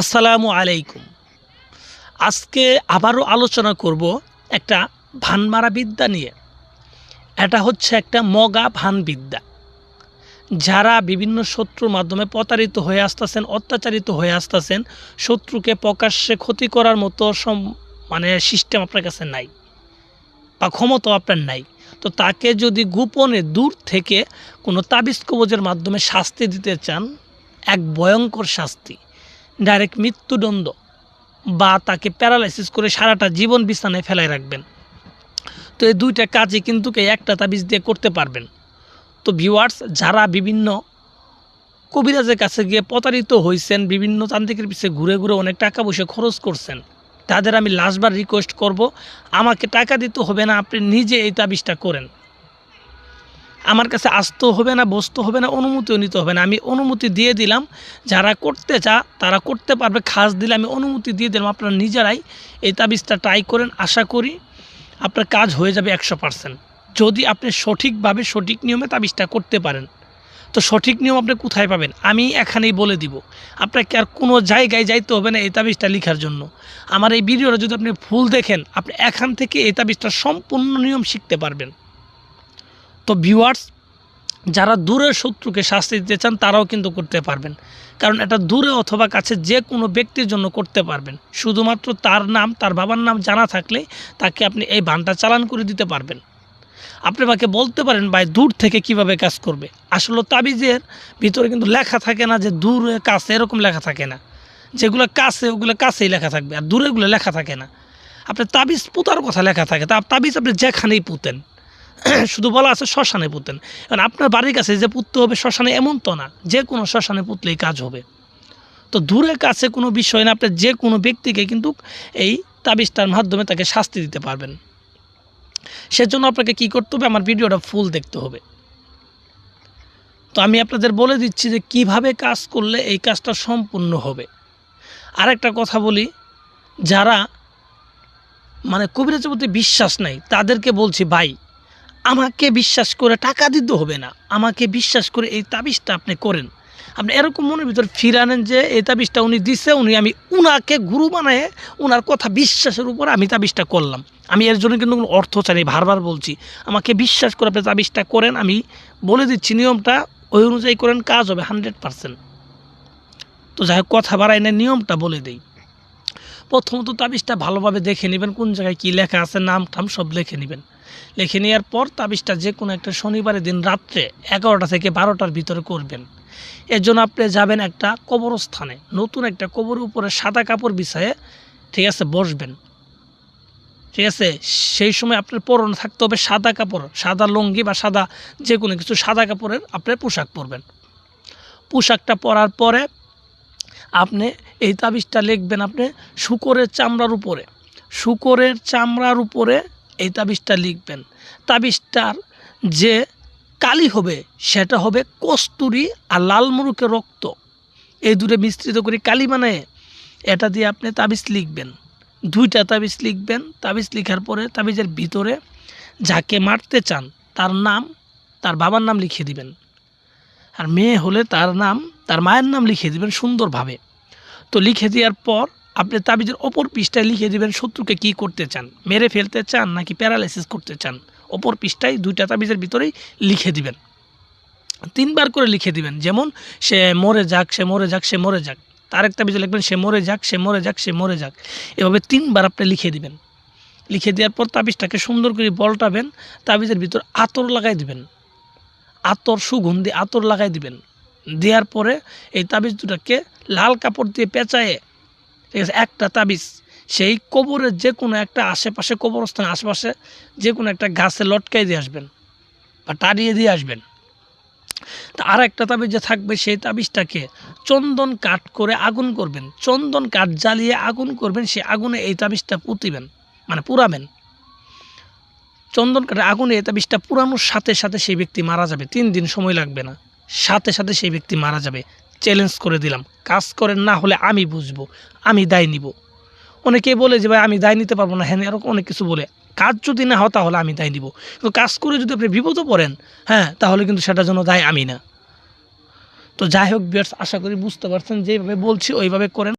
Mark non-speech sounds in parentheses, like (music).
আসসালামু আলাইকুম। আজকে আবারও আলোচনা করব একটা ভানমারা বিদ্যা নিয়ে। এটা হচ্ছে একটা মগা ভান বিদ্যা। যারা বিভিন্ন শত্রুর মাধ্যমে প্রতারিত হয়ে আসতেছেন, অত্যাচারিত হয়ে আসতেছেন, শত্রুকে প্রকাশ্যে ক্ষতি করার মতো মানে সিস্টেম আপনার কাছে নাই বা ক্ষমতা আপনার নাই। তো তাকে যদি গোপনে দূর থেকে কোনো তাবিজ কবজের মাধ্যমে শাস্তি দিতে চান, এক ভয়ঙ্কর শাস্তি। ডাইরেক্ট মৃত্যুদণ্ড বা তাকে প্যারালাইসিস করে সারাটা জীবন বিছানায় ফেলায় রাখবেন। তো এই দুইটা কাজই কিন্তু একটা তাবিজ দিয়ে করতে পারবেন। তো ভিউয়ার্স যারা বিভিন্ন কবিরাজের কাছে গিয়ে প্রতারিত হয়েছেন বিভিন্ন তান্ত্রিকের পিছিয়ে ঘুরে ঘুরে অনেক টাকা পয়সা খরচ করছেন, তাদের আমি লাস্টবার রিকোয়েস্ট করব, আমাকে টাকা দিতে হবে না, আপনি নিজে এই তাবিজটা করেন। আমার কাছে আসতেও হবে না, বসতে হবে না, অনুমতিও নিতে হবে না। আমি অনুমতি দিয়ে দিলাম, যারা করতে চা, তারা করতে পারবে। খাস দিলে আমি অনুমতি দিয়ে দিলাম। আপনারা নিজেরাই এই তাবিজটা ট্রাই করেন। আশা করি আপনার কাজ হয়ে যাবে একশো পারসেন্ট যদি আপনি সঠিকভাবে সঠিক নিয়মে তাবিজটা করতে পারেন, তো সঠিক নিয়ম আপনি কোথায় পাবেন? আমি এখানেই বলে দিব। আপনাকে আর কোনো জায়গায় যাইতে হবে না এই তাবিজটা লেখার জন্য। আমার এই ভিডিওটা যদি আপনি ফুল দেখেন, আপনি এখান থেকে এই তাবিজটা সম্পূর্ণ নিয়ম শিখতে পারবেন। তো ভিউয়ার্স যারা দূরের শত্রুকে শাস্তি দিতে চান, তারাও কিন্তু করতে পারবেন। কারণ এটা দূরে অথবা কাছে যে কোনো ব্যক্তির জন্য করতে পারবেন। শুধুমাত্র তার নাম, তার বাবার নাম জানা থাকলে তাকে আপনি এই বানটা চালান করে দিতে পারবেন। আপনি আমাকে বলতে পারেন ভাই, দূর থেকে কীভাবে কাজ করবে? আসলে তাবিজের ভিতরে কিন্তু লেখা থাকে না যে দূরে, কাছে, এরকম লেখা থাকে না। যেগুলো কাছে, ওগুলো কাছেই লেখা থাকবে। আর দূরেগুলো লেখা থাকে না। আপনার তাবিজ পুতার কথা লেখা থাকে। তা তাবিজ আপনি যেখানেই পুতেন। (clears throat) শুধু বলা আছে শ্মশানে পুঁতেন কারণ আপনার বাড়ির কাছে যে পুঁততে হবে শ্মশানে এমন তো না, যে কোনো শ্মশানে পুঁতলেই কাজ হবে। তো দূরের কাছে কোনো বিষয় না, আপনি যে কোনো ব্যক্তিকে কিন্তু এই তাবিজটার মাধ্যমে তাকে শাস্তি দিতে পারবেন। সেজন্য আপনাকে কি করতে হবে? আমার ভিডিওটা ফুল দেখতে হবে। তো আমি আপনাদের বলে দিচ্ছি যে কীভাবে কাজ করলে এই কাজটা সম্পূর্ণ হবে। আরেকটা কথা বলি, যারা মানে কবিরাজের প্রতি বিশ্বাস নাই, তাদেরকে বলছি, ভাই আমাকে বিশ্বাস করে টাকা দিতে হবে না। আমাকে বিশ্বাস করে এই তাবিজটা আপনি করেন। আপনি এরকম মনের ভিতর ফিরানেন যে, এই তাবিজটা উনি দিছে, উনি আমি উনাকে গুরু বানায় ওনার কথা বিশ্বাসের উপর আমি তাবিজটা করলাম। আমি এর জন্য কিন্তু কোনো অর্থ চাই বারবার বলছি। আমাকে বিশ্বাস করে আপনি তাবিজটা করেন, আমি বলে দিচ্ছি নিয়মটা, ওই অনুযায়ী করেন, কাজ হবে হান্ড্রেড পারসেন্ট। তো যাই হোক, কথা বাড়াই না নিয়মটা বলে দিই। প্রথমত তাবিজটা ভালোভাবে দেখে নেবেন, কোন জায়গায় কী লেখা আছে নাম টাম সব লিখে নেবেন। লিখে নেওয়ার পর তাবিজটা যে কোনো একটা শনিবারের দিন রাত্রে এগারোটা থেকে বারোটার ভিতরে করবেন। এর জন্য আপনি যাবেন একটা কবরস্থানে, নতুন একটা কবরের উপরে সাদা কাপড় বিছায়ে, ঠিক আছে, বসবেন। ঠিক আছে, সেই সময় আপনার পরনে থাকতে হবে সাদা কাপড়, সাদা লুঙ্গি বা সাদা যে কোনো কিছু সাদা কাপড়ের আপনার পোশাক পরবেন। পোশাকটা পরার পরে আপনি এই তাবিজটা লিখবেন আপনি শুকরের চামড়ার উপরে। শুকরের চামড়ার উপরে এই তাবিজটা লিখবেন। তাবিজটার যে কালি হবে, সেটা হবে কস্তুরি আর লাল মুরুকের রক্ত। এই দূরে মিশ্রিত করে কালি মানে এটা দিয়ে আপনি তাবিজ লিখবেন। দুইটা তাবিজ লিখবেন। তাবিজ লিখার পরে তাবিজের ভিতরে যাকে মারতে চান, তার নাম, তার বাবার নাম লিখে দিবেন। আর মেয়ে হলে তার নাম, তার মায়ের নাম লিখে দিবেন সুন্দরভাবে। তো লিখে দেওয়ার পর আপনি তাবিজের অপর পৃষ্ঠায় লিখে দিবেন শত্রুকে কি করতে চান? মেরে ফেলতে চান নাকি প্যারালাইসিস করতে চান? অপর পৃষ্ঠায় দুইটা তাবিজের ভিতরেই লিখে দিবেন। তিনবার করে লিখে দিবেন, যেমন, সে মরে যাক, সে মরে যাক, সে মরে যাক। তার একটা তাবিজে লিখবেন, সে মরে যাক, সে মরে যাক, সে মরে যাক। এভাবে তিনবার আপনি লিখে দিবেন। লিখে দেওয়ার পর তাবিজটাকে সুন্দর করে বলটাবেন, তাবিজের ভিতর আতর লাগাই দিবেন। আতর সুগন্ধি আতর লাগাই দিবেন। দেওয়ার পরে এই তাবিজ দুটাকে লাল কাপড় দিয়ে পেঁচায়ে ঠিক আছে? একটা তাবিজ, সেই কবরের যে কোনো একটা আশেপাশে, কবরস্থানের আশেপাশে যে কোনো একটা গাছে লটকাই দিয়ে আসবেন বা টাড়িয়ে দিয়ে আসবেন। তা আর একটা তাবিজ যে থাকবে, সেই তাবিজটাকে চন্দন কাঠ করে আগুন করবেন। চন্দন কাঠ জ্বালিয়ে আগুন করবেন, সেই আগুনে এই তাবিজটা পুঁতিবেন মানে পুরাবেন। চন্দন কাঠে আগুনে এই তাবিজটা পুরানোর সাথে সাথে সেই ব্যক্তি মারা যাবে। তিন দিন সময় লাগবে না, সাথে সাথে সেই ব্যক্তি মারা যাবে। চ্যালেঞ্জ করে দিলাম। কাজ করেন না হলে আমি বুঝব, আমি দায় নিব। অনেকেই বলে যে, ভাই, আমি দায় নিতে পারব না। হ্যাঁ এরকম অনেক কিছু বলে। কাজ যদি না হয় তাহলে আমি দায় নিব। কিন্তু কাজ করে যদি আপনি বিপদও পড়েন হ্যাঁ তাহলে কিন্তু সেটার জন্য দায় আমি না। তো যাই হোক বিয়ার্স আশা করি বুঝতে পারছেন, যেভাবে বলছি, ওইভাবে করেন।